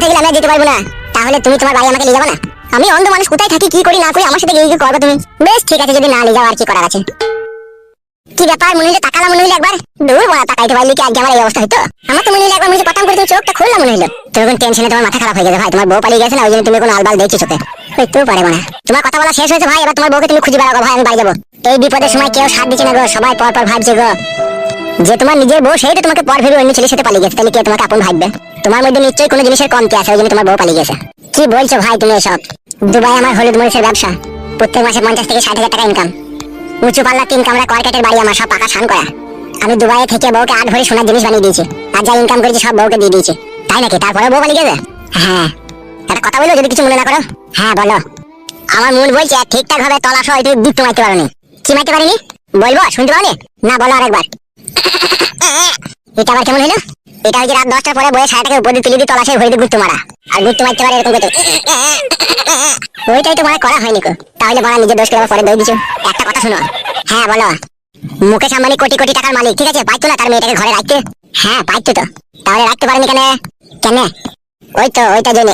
রাতে গেলে আমি যেতে পারব না। তাহলে তুমি তোমার বাড়ি আমাকে নিয়ে যাবে না? আমি অন্ধ মানুষ, কোথায় থাকি, কি করি না করি, আমার সাথে গিয়ে করবে তুমি? বেশ, ঠিক আছে, যদি না নিয়ে যাও, আর কি করার আছে? কি ব্যাপার, মনে হইল তাকালাম, মনে হইল একবার? দূর বড়া তাকাইতে পারলি কি, আজকে আমার এই অবস্থা হইতো? আমার তো মনে হইল একবার মনে পটাম করে তুমি চোখটা খুললাম মনে হইল। কোন টেনশনে তোমার মাথা খারাপ হয়ে গেছে, ভাই। তোমার বউ পালিয়ে গেছে না, ওই জন্য তুমি কোনো আলবাল দেখছ চোখে? হইতেও পারে না তোমার কথা বলা শেষ হয়েছে, ভাই। এবার তোমার বউকে তুমি খুঁজে বেড়াও ভাই, আমি বাড়ি যাব। এই বিপদের সময় কেউ সাথ দিচ্ছে না গো, সবাই পর পর ভাবছে গো। যে তোমার নিজের বউ, সেই তো তোমাকে পর ভেবে অন্য ছেলের সাথে পালিয়ে গেছে। তাহলে কে, তোমাকে আপন ভাববে? তোমার মধ্যে নিশ্চয়ই কোনো জিনিসের কমতি আছে, ওই জন্য তোমার বউ পালিয়ে গেছে। কি বলছো ভাই তুমি এসব? দুবাই আমার হলুদ মরিচের ব্যবসা। প্রত্যেক মাসে পঞ্চাশ থেকে ষাট হাজার টাকা ইনকাম উঁচু পাল্লা তিন কামরা কর্কেটের বাড়ি আমার, সব পাকা ছান করা। আমি দুবাইয়ে থেকে বউকে আট ভরি সোনার জিনিস বানিয়ে দিয়েছি। আর যা ইনকাম করেছি সব বউকে দিয়ে দিয়েছি। তাই নাকি? তারপরে বউ পালিয়ে গেছে? হ্যাঁ। একটা কথা বলো, যদি কিছু মনে না করো। হ্যাঁ বলো। আমার মন বলছে, ঠিকঠাক ভাবে তলা সহ একটু দিকতে মারতে পারোনি। কি মারতে পারিনি? বলব? শুনতে পাওনি? না, বলো আরেকবার। এটা কেমন হলো এটা হচ্ছে রাত দশটার পরে বইয়ে সাড়ে উপর তুলে দিয়ে তলাশে ভরে দিয়ে গুত্তু মারা। আর গুত্তু মারতে পারে এরকম করতে। ওইটাই তো মানে করা হয়নি কো। তাহলে বড় নিজের দোষ করে পরে দই দিছো। একটা কথা শোনো। হ্যাঁ বলো। মুকেশ আম্বানি কোটি কোটি টাকার মালিক, ঠিক আছে? পাইতো না তার মেয়েটাকে ঘরে রাখতে। হ্যাঁ পাইতো তো। তাহলে রাখতে পারেনি কেন? কেন? ওই তো ওইটা জন্য।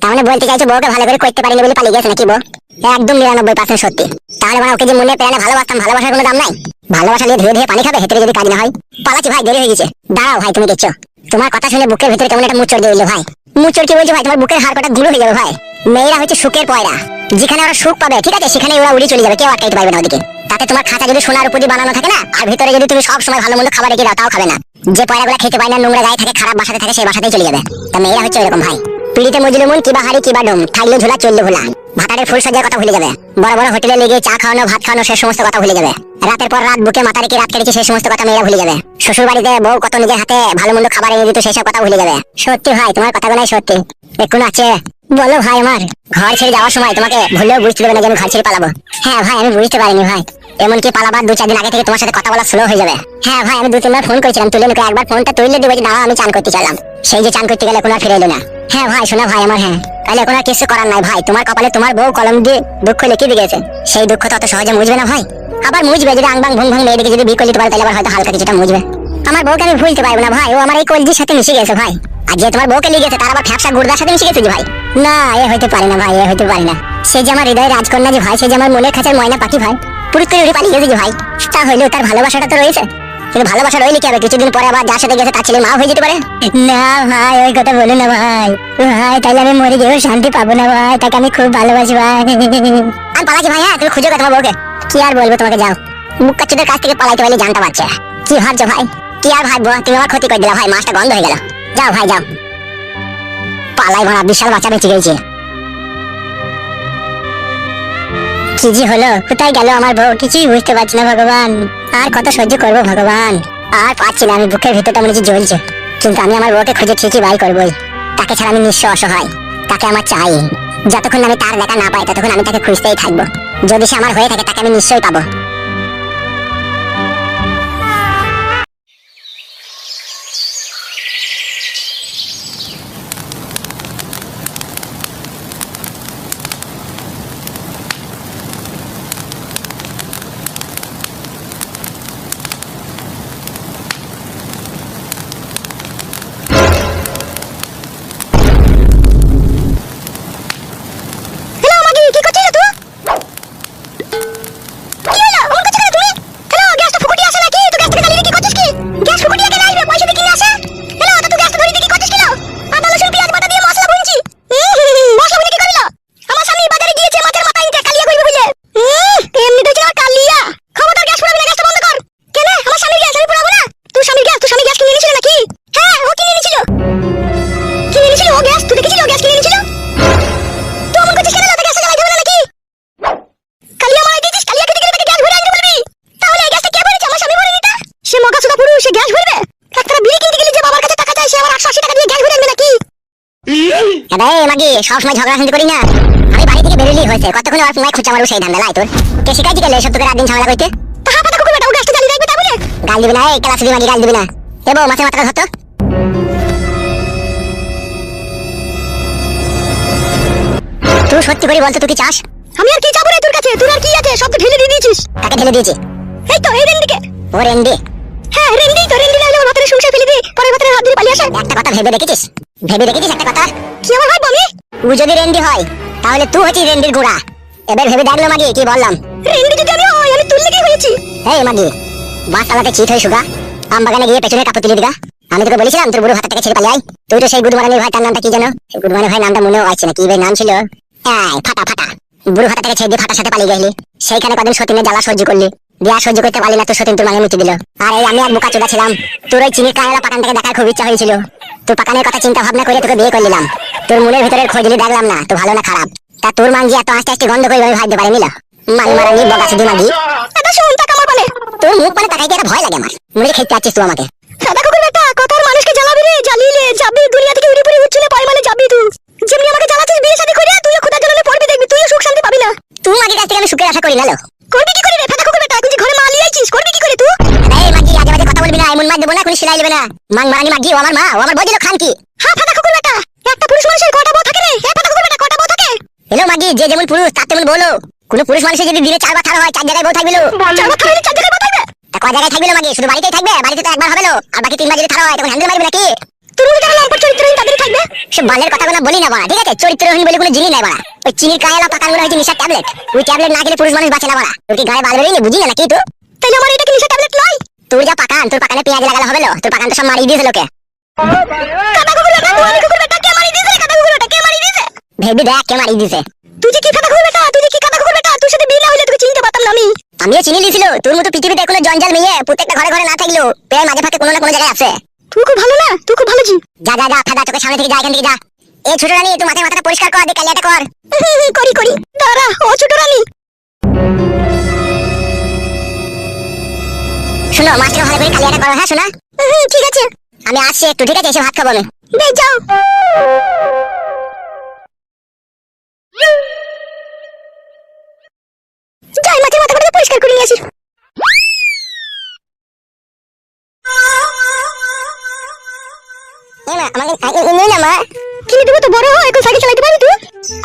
তার মানে বলতে চাইছো বউকে ভালো করে করতে পারিনি বলে পালিয়ে গেছে নাকি বউ? একদম নিরানব্বই পার্সেন্ট সত্যি। তাহলে মানে ওকে যে মনে প্রাণে ভালোবাসতাম, ভালোবাসার কোনো দাম নাই? ভালোবাসা নিয়ে ধীরে ধীরে পানি খাবে, হেঁটে যদি কাজ না হয়? পালাচ্ছি ভাই, দেরি হয়ে গেছে। দাঁড়াও ভাই, তুমি দেখছ। তোমার কথা শুনে বুকের ভিতরে কেমন একটা মুচড় দিয়ে দিল ভাই। মুচড় কি বলছো ভাই? তোমার বুকের হাড় কটা গুঁড়ো হয়ে যাবে ভাই। মেয়েরা হচ্ছে সুখের পয়রা। যেখানে ওরা সুখ পাবে, ঠিক আছে? সেখানে ওরা উড়ে চলে যাবে, কেউ আটকাইতে পারবে না ওদিকে। তাতে তোমার খাতা যদি সোনার উপর বানানো থাকে না, আর ভিতরে যদি তুমি সব সময় ভালো মন্দ খাবার রেখে দাও, তাও খাবে না। যে পয়রাগুলো খেতে পায় না, নোংরা গায়ে থাকে, খারাপ বাসাতে থাকে, সেই বাসাতেই চলে যাবে। তা মেয়েরা হচ্ছে এরকম ভাই। পিড়িতে মজুরি মন কিবা হাড়ি কিবা ডুম। থাকলে ঝুলা, চললে ভোলা ভাতারের ফুল সাজার কথা ভুলে যাবে। বড় বড় হোটেলে লেগে চা খাওয়ানো, ভাত খাওয়ানো, সে সমস্ত কথা ভুলে যাবে। রাতের পর রাত বুকে মাথা রেখে রাত কেটেছে সেই সমস্ত কথা মেয়েরা ভুলে যাবে। শ্বশুর বাড়িতে বউ কত নিজের হাতে ভালো মন্দ খাবার এনে দিত সেই সব কথা ভুলে যাবে। সত্যি ভাই, তোমার কথাগুলাই সত্যি। এখন আছে বলো ভাই আমার, ঘর ছেড়ে যাওয়ার সময় তোমাকে ভুলেও বুঝতে দেবে না যে আমি ঘর ছেড়ে পালাবো। হ্যাঁ ভাই, আমি বুঝতে পারিনি ভাই। এমনকি পালাবার দু চার দিন আগে থেকে তোমার সাথে কথা বলা স্লো হয়ে যাবে। হ্যাঁ ভাই, আমি দু তিনবার ফোন করেছিলাম, তুলে নিকে একবার ফোনটা তুলে দেবে যে না আমি চান করতে চাইলাম। সেই যে চান করতে গেলে কোনো ফিরে এলো না। হ্যাঁ ভাই, শোনা ভাই আমার হ্যাঁ। তাহলে এখন আর কিছু করার নাই ভাই। তোমার কপালে তোমার বউ কলম দিয়ে দুঃখ লিখে দিয়েছে। সেই দুঃখ তো অত সহজে মুছবে না ভাই। আবার মুছবে, যদি আংবাং ভুং ভুং মেয়েদিকে যদি বিয়ে করে দিতে পারে তাহলে আবার হয়তো হালকা কিছুটা মুছবে। আমার বউকে আমি ভুলতে পারব না ভাই। ও আমার এই কলজির সাথে মিশে গেছে ভাই। আর যে তোমার বউকে গেছে তার আবার ফ্যাপসা গুড়দার সাথে মিশে গেছে ভাই। না, এ হইতে পারে না ভাই, এ হইতে পারে না। সে যে আমার হৃদয়ের রাজকন্যা যে ভাই, সে যে আমার মনের খাঁচার ময়না পাখি ভাই। পুরো করে উড়ে পালিয়ে গেছে ভাই। তা হইলেও তার ভালোবাসাটা তো রয়েছে। কিন্তু ভালোবাসা রইলে কি হবে কিছুদিন পরে আবার যার সাথে গেছে তার ছেলে মা হয়ে যেতে পারে? না ভাই, ওই কথা বলো না ভাই। ভাই তাহলে আমি মরে গিয়েও শান্তি পাবো না ভাই। তাকে আমি খুব ভালোবাসি ভাই। আমি পালাচ্ছি ভাই হ্যাঁ তুমি খুঁজো তোমার বউকে। কি আর বলব তোমাকে, যাও। মুখ কাচ্চুদের কাছ থেকে পালাইতে পারলে জানতে পারছে। কি ভাবছ ভাই? কি আর ভাববো? তুমি আমার ক্ষতি করে দিলা ভাই, মাছটা গন্ধ হয়ে গেল। যাও ভাই, যাও। পালাই ভরা বিশাল বাচ্চা বেঁচে গেছে। কি যে হলো, কোথায় গেল আমার বউ? কিছুই বুঝতে পারছি না ভগবান। আর কত সহ্য করব ভগবান? আর পাচ্ছি না, আমি বুকের ভিতরটা মনে হচ্ছে জ্বলছে। কিন্তু আমি আমার বউকে খুঁজে ঠিকই বাই করবোই। তাকে ছাড়া আমি নিঃস্ব অসহায়। তাকে আমার চাই। যতক্ষণ আমি তার দেখা না পাই, ততক্ষণ আমি তাকে খুঁজতেই থাকব। যদি সে আমার হয়ে থাকে, তাকে আমি নিশ্চয়ই পাবো। আরে মাগি সবসময় ঝগড়া শান্তি করি না। আমি বাড়ি থেকে বেরোলেই হয়েছে। কতক্ষণ আর তোমায় খুঁজা মারবো সেই ধান্দা লাই তোর। কে শিখাইছি গেলে এসব তোকে রাত দিন ঝামেলা করতে? তাহা পাতা কুকুর বেটা ও গ্যাসটা জ্বালিয়ে রাখবে তা বলে গাল দিবি না এই ক্লাস দিবি মাগি গাল দিবি না। এবো মাছের মাথাটা ধরতো। তুই সত্যি করে বলতো তুই কি চাস? আমি আর কি চাবো রে তোর কাছে? তোর আর কি আছে? সব তো ঢেলে দিয়ে দিয়েছিস। কাকে ঢেলে দিয়েছি? এই তো এই রেন দিকে ও রেন্ডি। হ্যাঁ রেন্ডি তো রেন্ডি আমার ফেলে দে। পরে হাত দিয়ে পালিয়ে আসে একটা কথা ভেবে দেখেছিস? ভেবে দেখেছিস একটা কথা? কি আমার ভাই বমি? ও যদি রেন্ডি হয় তাহলে তুই হচ্ছিস রেন্ডির গোড়া এবার ভেবে দেখল মাগি কি বললাম? রেন্ডি যদি আমি হয় আমি তুললে কি হয়েছি? এই মাগি বাস চালাতে চিট হয়ে সুগা আম বাগানে গিয়ে পেছনে কাপড় তুলে দিগা। আমি তোকে বলেছিলাম তোর বুড়ো হাতে থেকে ছেড়ে আয়। তুই তো সেই গুডমারানির ভাই তার নামটা কি জানো? সেই গুডমারানির ভাই নামটা মনেও আসছে না কি ভাই নাম ছিল? এই ফাটা ফাটা। বুড়ো হাতে থেকে ছেড়ে দিয়ে ফাটার সাথে পালিয়ে গেলি। সেইখানে কদিন সতীনের জ্বালা সহ্য করলি। দিয়া সহ্য করতে পারলি না তো সতীন তোর মাকে মিটি দিল। আর এই আমি এক বোকা চোদা ছিলাম। তোর ওই চিনির কায়লা পাকান থেকে দেখার খুব ইচ্ছা হয়েছিল। তোর পাকানের কথা চিন্তা ভাবনা করে তোকে বিয়ে করলাম। তোর মনের ভিতরের খোঁজ নিয়ে দেখলাম না তো ভালো না খারাপ। তা তোর মাংজি এত আস্তে আস্তে গন্ধ করে আমি ভাবতে পারিনি মানি মারানি বগা শুধু মাগি। এটা শুন টাকা আমার বলে। তোর মুখ মানে তাকাইতে একটা ভয় লাগে আমার। মনে খেতে চাচ্ছিস তুই আমাকে। সাদা কুকুর বেটা কথার মানুষকে জ্বালাবি রে জ্বালিলে যাবি দুনিয়া থেকে মাং মারানি মাগি ও আমার মা ও আমার বদিল খান কি হ্যাঁ ফাটা কুকুর বেটা। একটা পুরুষ মানুষের কটা বউ থাকে রে? ফাটা কুকুর বেটা কটা বউ থাকে? হ্যালো মাগি যে যেমন পুরুষ তার তেমন বলো কোন পুরুষ মানুষের যদি দিনে চারবার থারা হয় চার জায়গায় বউ। চারবার থারা হলে চার জায়গায় বউ থাকবে? তা কয় জায়গায় মাগি শুধু বাড়িতেই থাকবে? বাড়িতে তো একবার আর বাকি তিনবার যদি থারা হয় তখন হ্যান্ডেল মারবে নাকি? কেমন লম্পট চরিত্রহীন তাদের থাকবে? সে বালের কথা কোনো বলি না বাড়া ঠিক আছে? চরিত্রহীন বলে কোনো জিনিস নাই বাড়া। ওই চিনির কায়লা পাকানগুলো হচ্ছে নিশার ট্যাবলেট। ওই ট্যাবলেট না খেলে পুরুষ মানুষ বাঁচে না বাড়া। কি গায়ে বাল বেরোয়নি? বুঝি না নাকি তুই? তাহলে আমার এটা কি নিশার ট্যাবলেট নয় তোর যা পাকান তোর পাকানে পেঁয়াজ লাগালে হবে লো। তোর পাকান তো সব মারিয়ে দিয়েছে লোকে। তুই মারি দিয়েছে কাদা কুকুর বেটা কে মারি দিয়েছে ভেবি দেখ কে দিয়েছে। তুই যে কি কাদা কুকুর বেটা? তুই যে কি কাদা কুকুর বেটা? তুই সাথে বিয়ে না হইলে তোকে চিনতে পারতাম না আমি। আমিও চিনি লিছিল। তোর মতো পৃথিবীতে কোনো জঞ্জাল মেয়ে প্রত্যেকটা ঘরে ঘরে না থাকলেও প্রায় মাঝে ফাঁকে কোনো না কোনো জায়গায় আছে। তুই খুব ভালো না? তুই খুব ভালো জি। যা যা যা ফাদা চোখের সামনে থেকে যা এখান থেকে যা। এই ছোট রানী তুই মাথায় মাথাটা পরিষ্কার কর দে কালিয়াটা কর। করি করি। শোনো মাছটা ভালো করে কালিয়াটা করো হ্যাঁ শোনা? ঠিক আছে। আমি আসছি একটু, ঠিক আছে, এসে, ভাত খাব আমি। বেশ, যাও। যাই কিনে দেবো তো, বড় হয় এখন সাইকেল চালাতে পারবি তুই?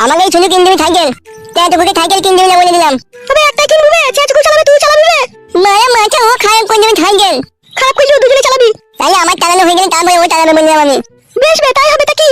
আমাকে ছুটি কিনে দিবি সাইকেল। তাই তোকে সাইকেল কিনে দিবি না বলে দিলাম। তবে একটা কিনবি চেঁচু চালাবে, তুই চালাবি মায়া মাথা ও খারাপ করে দেবে সাইকেল খারাপ করলে দুজনে চালাবি। তাহলে আমার চালানো হয়ে গেলে, তারপরে ও চালাবে বললাম আমি। বেশ বে, তাই হবে তা কি?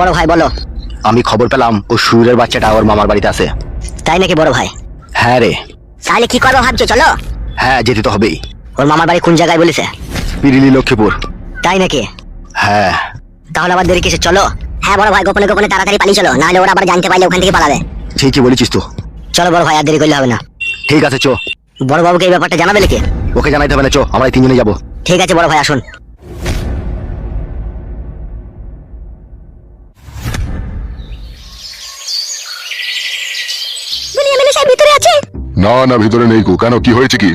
বড় ভাই বলো। আমি খবর পেলাম ও সুরের বাচ্চাটা ওর মামার বাড়িতে আছে। তাই নাকি বড় ভাই? হ্যাঁ রে। তাহলে কি করব ভাবছ? চলো। হ্যাঁ যেতে তো হবেই। ওর মামার বাড়ি কোন জায়গায় বলেছে? পিরিলি লক্ষ্মীপুর। তাই নাকি? হ্যাঁ। তাহলে আবার দেরি কিসে চলো। হ্যাঁ বড় ভাই গোপনে গোপনে তাড়াতাড়ি পালিয়ে চলো। নাহলে ওরা আবার জানতে পারলে ওখান থেকে পালাবে। ঠিকই বলেছিস তো। চলো বড় ভাই আর দেরি করলে হবে না। ঠিক আছে চো। বড় বাবুকে এই ব্যাপারটা জানাবে নাকি? ওকে জানাইতে হবে না চো। আমরা তিনজনে যাব। ঠিক আছে বড় ভাই আসুন। না না ভিতরে নেই কো কেন কি হয়েছে কি?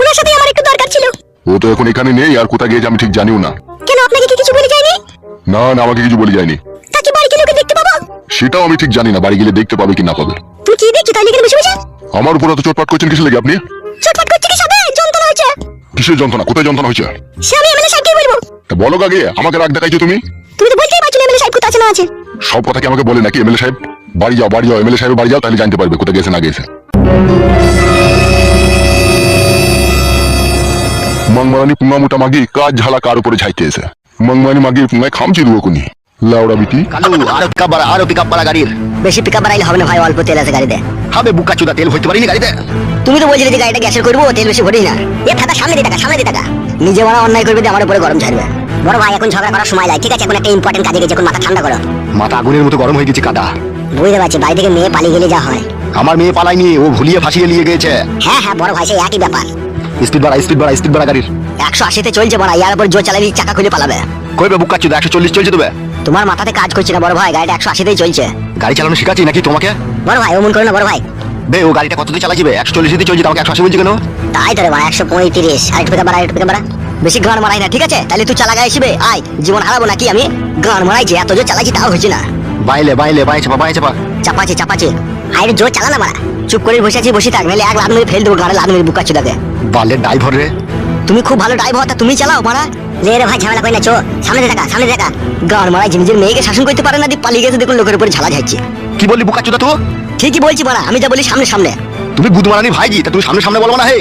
ওনার সাথে আমার একটু দরকার ছিল। ও তো এখন এখানে নেই আর কোথায় গিয়েছে আমি ঠিক জানিও না। কেন আপনাকে কি কিছু বলে যায়নি? না না আমাকে কিছু বলে যায়নি। তাকে বাড়ি গেলে ওকে দেখতে পাবো? সেটাও আমি ঠিক জানি না বাড়ি গেলে দেখতে পাবে কি না পাবে। তুই কি তাহলে এখানে বসে বসে? আমার উপর চোটপাট করছেন কিসে লেগে আপনি? চটপট করছে কি সবে? যন্ত্রণা হয়েছে। কিসের যন্ত্রণা? কোথায় যন্ত্রণা হয়েছে? সে আমি এমএলএ সাহেবকে বলব। বলো আগে আমাকে রাগ দেখাইছো তুমি? তুমি তো বলতেই পারছ এমএলএ সাহেব কোথায় আছে না আছে। সব কথা কি আমাকে বলে নাকি এমএলএ সাহেব? বাড়ি যাও বাড়ি যাও এমএলএ সাহেব বাড়ি যাও তাহলে জানতে পারবে কোথায় গেছে না গেছে। পুঙ্গা মোটা মাগি কাজ ঝালা কার উপরে ঝাইতে এসে? মংমারানি মাগি পুঙ্গায় খামচি দেবো কোনি? লাউড়া বিটি? কালু আরও পিক বাড়া আরও পিক বাড়া গাড়ির। বেশি পিক আপ বাড়াইলে হবে না ভাই অল্প তেল আছে গাড়িতে। হবে বুকা চুদা তেল হইতে পারিনি গাড়িতে। তুমি তো বলছিলে যে গাড়িটা গ্যাসের করব তেল বেশি ভরি না। এ ফাটা সামনে দিয়ে টাকা সামনে দিয়ে টাকা। নিজে মারা অন্যায় করবে আমার উপরে গরম ছাড়বে বড় ভাই এখন ঝগড়া করার সময় লাগে ঠিক আছে এখন একটা ইম্পর্টেন্ট কাজে গেছে এখন মাথা ঠান্ডা করো। মাথা আগুনের মতো গরম হয়ে গেছে কাদা। বুঝতে পারছি বাড়ি থেকে মেয়ে পালিয়ে গেলে যা হয়। আমার মেয়ে পালাইনি ও ভুলিয়ে ফাঁসিয়ে নিয়ে গেছে হ্যাঁ হ্যাঁ বড় ভাই সেই একই ব্যাপার। স্পিড বাড়া স্পিড বাড়া স্পিড বাড়া গাড়ির। একশো আশিতে চলছে বড় ইয়ার উপর জোর চালালে চাকা খুলে পালাবে। কইবে বুকা চুদা একশো চল্লিশ চলছে তবে তোমার মাথাতে কাজ করছে না বড় ভাই গাড়িটা একশো আশিতেই চলছে। গাড়ি চালানো শিখাচ্ছি নাকি তোমাকে? বড় ভাই অমন করো না বড় ভাই। বে ও গাড়িটা কত দিয়ে চালাচ্ছি বে? একশো চল্লিশ দিয়ে চলছে তোমাকে একশো আশি বলছি কেন? তাই তো রে ভাই একশো পঁয়ত্রিশ আরেকটু পেকা বাড়া পেকা বাড়া বেশি গান মারাই না ঠিক আছে? তাহলে তুই চালা গায়ে আয় জীবন হারাবো নাকি আমি? গান মারাইছি এত জোর চালাচ্ছি তাও হয়েছে না। বাইলে বাইলে বাই চাপা বাই চাপা। চাপাচ্ছি চাপাচ্ছি। আরে জোর চালা না মারা চুপ করে বসে আছি বসে থাক নাহলে এক লাখ মেরে ফেল দেবো গাড়ি লাখ মেরে বুকা চুদাকে বালের ড্রাইভার রে। তুমি খুব ভালো ড্রাইভার তা তুমি চালাও মারা। লে রে ভাই ঝামেলা কই না চো। সামনে দেখা সামনে দেখা। গান মারাই নিজের মেয়েকে শাসন করতে পারে না দিয়ে পালিয়ে গেছে দেখুন লোকের উপরে ঝালা যাচ্ছে কি বললি বুকা চুদা তো ঠিকই বলছি মারা। আমি যা বলি সামনে সামনে। তুমি গুদ মারানি ভাইজি তা তুমি সামনে সামনে বলব না হে?